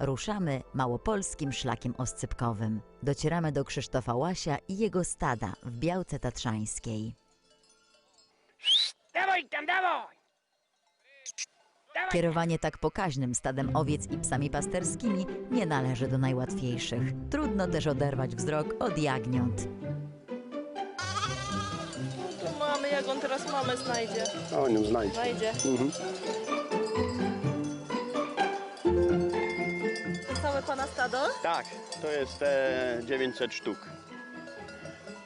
Ruszamy małopolskim szlakiem oscypkowym. Docieramy do Krzysztofa Łasia i jego stada w Białce Tatrzańskiej. Dawaj tam, dawaj! Kierowanie tak pokaźnym stadem owiec i psami pasterskimi nie należy do najłatwiejszych. Trudno też oderwać wzrok od jagniąt. Tu mamy, jak on teraz mamę znajdzie. O, nią znajdzie. Znajdzie. Mhm. Pana stado? Tak, to jest e, 900 sztuk.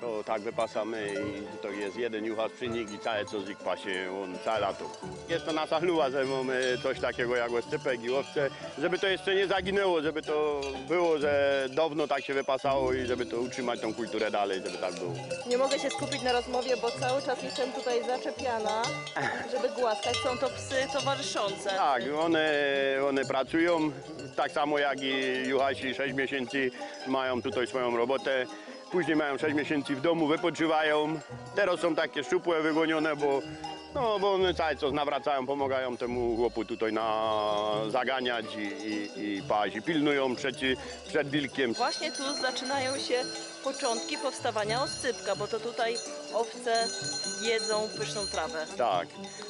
To tak wypasamy i to jest jeden juchacz przynik i całe co z nich pasie, on całe lato. Jest to nasza chluba, że mamy coś takiego jak oscypek i owce, żeby to jeszcze nie zaginęło, żeby to było, że dawno tak się wypasało i żeby to utrzymać tą kulturę dalej, żeby tak było. Nie mogę się skupić na rozmowie, bo cały czas jestem tutaj zaczepiana, żeby głaskać. Są to psy towarzyszące. Tak, one, one pracują tak samo jak i juchasi 6 miesięcy mają tutaj swoją robotę. Później mają 6 miesięcy w domu, wypoczywają. Teraz są takie szczupłe, wygonione, bo, no, bo one cały czas nawracają, pomagają temu chłopu tutaj na zaganiać i, i, i paść. I pilnują przed, przed wilkiem. Właśnie tu zaczynają się początki powstawania oscypka, bo to tutaj owce jedzą pyszną trawę. Tak.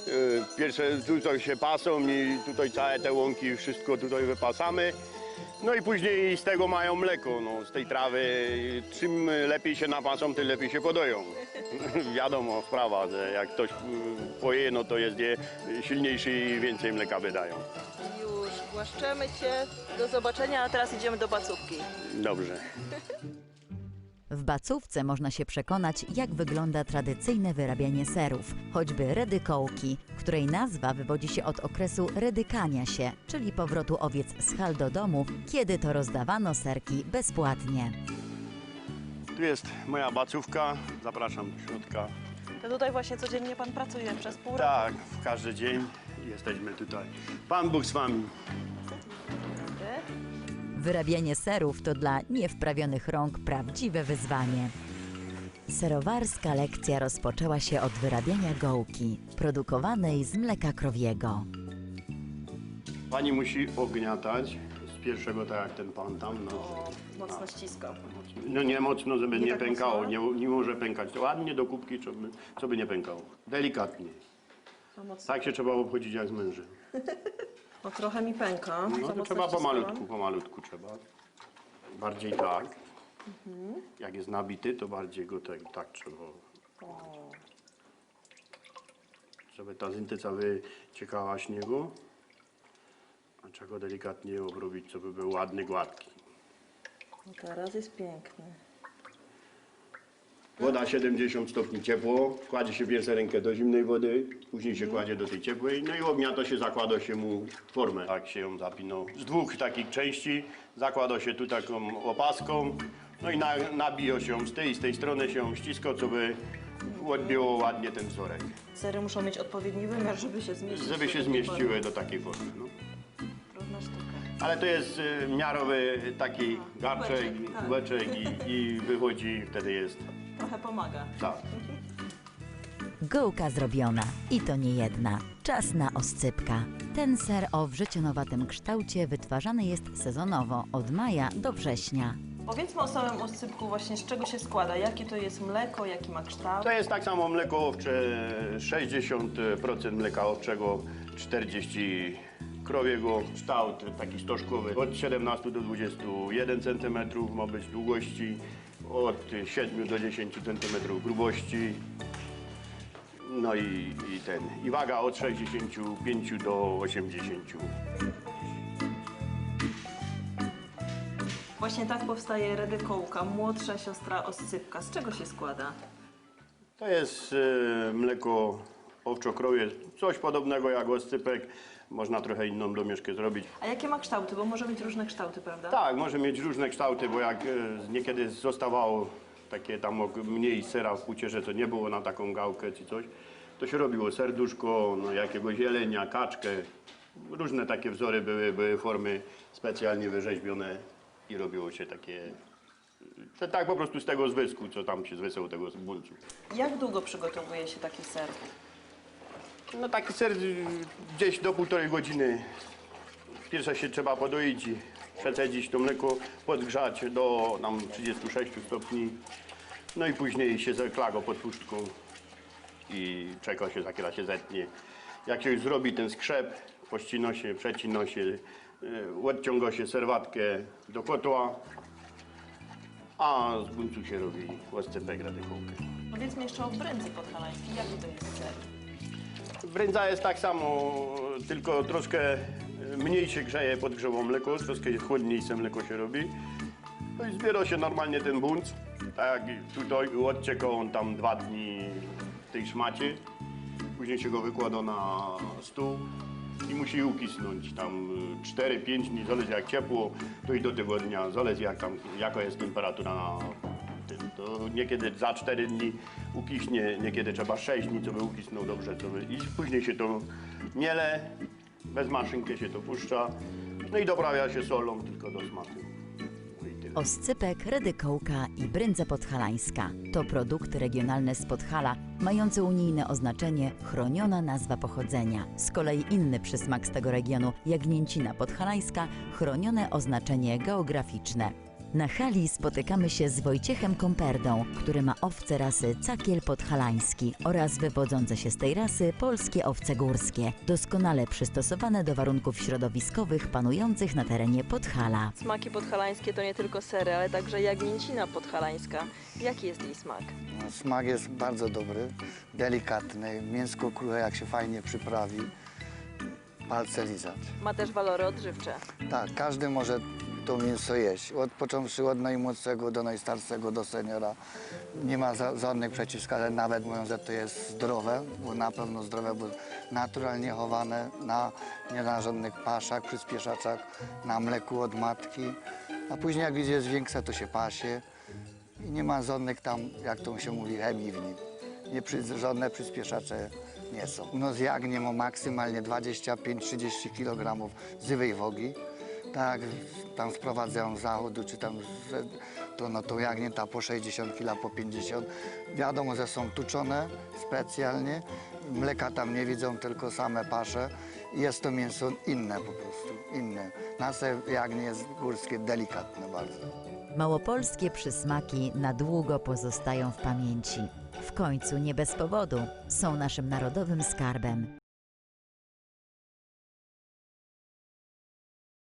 Y, Pierwsze tutaj się pasą i tutaj całe te łąki, wszystko tutaj wypasamy. No i później z tego mają mleko, no, z tej trawy. Czym lepiej się napasą, tym lepiej się podoją. Wiadomo, sprawa, że jak ktoś y, poje, no to jest je silniejszy i więcej mleka wydają. Już głaszczemy cię. Do zobaczenia, a teraz idziemy do bacówki. Dobrze. W Bacówce można się przekonać, jak wygląda tradycyjne wyrabianie serów, choćby redykołki, której nazwa wywodzi się od okresu redykania się, czyli powrotu owiec z hal do domu, kiedy to rozdawano serki bezpłatnie. Tu jest moja bacówka. Zapraszam do środka. To tutaj właśnie codziennie pan pracuje przez pół roku. Tak, w każdy dzień jesteśmy tutaj. Pan Bóg z wami. Wyrabianie serów to dla niewprawionych rąk prawdziwe wyzwanie. Serowarska lekcja rozpoczęła się od wyrabiania gołki, produkowanej z mleka krowiego. Pani musi ogniatać z pierwszego, tak jak ten pan tam. No, O, mocno ściskam. no nie mocno, żeby nie, tak pękało, nie, nie może pękać. To ładnie do kubki, co by, co by nie pękało. Delikatnie. Tak się trzeba obchodzić jak z mężem. No trochę mi pęka. No to trzeba pomalutku, pomalutku trzeba. Bardziej tak. Jak jest nabity, to bardziej go tak, tak trzeba. Żeby ta zintyca wyciekała śniegu. A trzeba go delikatnie obrobić, żeby był ładny, gładki. No teraz jest piękny. Woda 70 stopni ciepło, kładzie się pierwsze rękę do zimnej wody, później się kładzie do tej ciepłej, no i ogniato się, zakłada się mu formę. Tak się ją zapino. Z dwóch takich części zakłada się tu taką opaską, no i na, nabija się ją z tej i z tej strony się ją ściska, co by odbiło ładnie ten wzorek. Sery muszą mieć odpowiedni wymiar, żeby się zmieścić. Żeby się zmieściły do takiej formy. No. Trudna sztuka. Ale to jest y, miarowy taki garczek, Kubeczek, tak. kubeczek i, i wychodzi, wtedy jest Trochę pomaga. tak. Gołka zrobiona i to nie jedna. Czas na oscypka. Ten ser o wrzecionowatym kształcie wytwarzany jest sezonowo od maja do września. Powiedzmy o samym oscypku właśnie, z czego się składa, jakie to jest mleko, jaki ma kształt. To jest tak samo mleko owcze, 60% mleka owczego, 40 krowiego, kształt taki stożkowy od 17 do 21 cm ma być długości, od 7 do 10 cm grubości. No i, i ten, i waga od 65 do 80. Właśnie tak powstaje redykołka, młodsza siostra oscypka. Z czego się składa? To jest e, mleko owczokrowie, coś podobnego jak oscypek. Można trochę inną domieszkę zrobić. A jakie ma kształty? Bo może mieć różne kształty, prawda? Tak, może mieć różne kształty, bo jak e, niekiedy zostawało takie tam ok- mniej sera w pucierze, to nie było na taką gałkę czy coś, to się robiło serduszko, no, jakiegoś jelenia, kaczkę. Różne takie wzory były, były formy specjalnie wyrzeźbione i robiło się takie, to tak po prostu z tego zwysku, co tam się zwysał tego buńcu. Jak długo przygotowuje się taki ser? No taki ser y, gdzieś do półtorej godziny. Pierwsze się trzeba podoić i przecedzić to mleko, podgrzać do nam 36 stopni. No i później się zakla go pod puszczką i czeka się, zakiera się zetnie. Jak się już zrobi ten skrzep, pościno się, przecino się, y, odciąga się serwatkę do kotła, a z buncu się robi oscypek radykołkę. Powiedzmy jeszcze o brędzy podhalańskiej. Jaki to jest ser? Brędza jest tak samo, tylko troszkę mniej się grzeje pod grzewą mleko, troszkę chłodniejsze mleko się robi. No i zbiera się normalnie ten bunt, tak tutaj odcieka on tam dwa dni w tej szmacie. Później się go wykłada na stół i musi ukisnąć tam 4-5 dni, zależy jak ciepło, to i do tygodnia, zależy jak tam, jaka jest temperatura na. To niekiedy za 4 dni ukiśnie, niekiedy trzeba 6 dni, co by ukisnął dobrze, co by, i później się to miele, bez maszynki się to puszcza, no i doprawia się solą tylko do smaku. No. Oscypek, redykołka i brędza podhalańska to produkty regionalne z Podhala, mające unijne oznaczenie chroniona nazwa pochodzenia. Z kolei inny przysmak z tego regionu, jagnięcina podhalańska, chronione oznaczenie geograficzne. Na hali spotykamy się z Wojciechem Komperdą, który ma owce rasy cakiel podhalański oraz wywodzące się z tej rasy polskie owce górskie, doskonale przystosowane do warunków środowiskowych panujących na terenie Podhala. Smaki podhalańskie to nie tylko sery, ale także jagnięcina podhalańska. Jaki jest jej smak? No, Smak jest bardzo dobry, delikatny, mięsko kruche jak się fajnie przyprawi, palce lizać. Ma też walory odżywcze. Tak, każdy może to mięso jeść, od, począwszy od najmłodszego do najstarszego, do seniora. Nie ma za, żadnych przeciwwskazań, nawet mówią, że to jest zdrowe, bo na pewno zdrowe, bo naturalnie chowane, na, nie na żadnych paszach, przyspieszaczach, na mleku od matki. A później jak jest większe, to się pasie i nie ma żadnych tam, jak to się mówi, chemii w nim. Nie żadne przyspieszacze nie są. No z jagnię ma maksymalnie 25-30 kg żywej wogi. Tak, tam sprowadzają z zachodu, czy tam, to no to jagnięta po 60 kg, po 50. Wiadomo, że są tuczone specjalnie. Mleka tam nie widzą, tylko same pasze. Jest to mięso inne po prostu, inne. Nasze jagnię jest górskie, delikatne bardzo. Małopolskie przysmaki na długo pozostają w pamięci. W końcu nie bez powodu są naszym narodowym skarbem.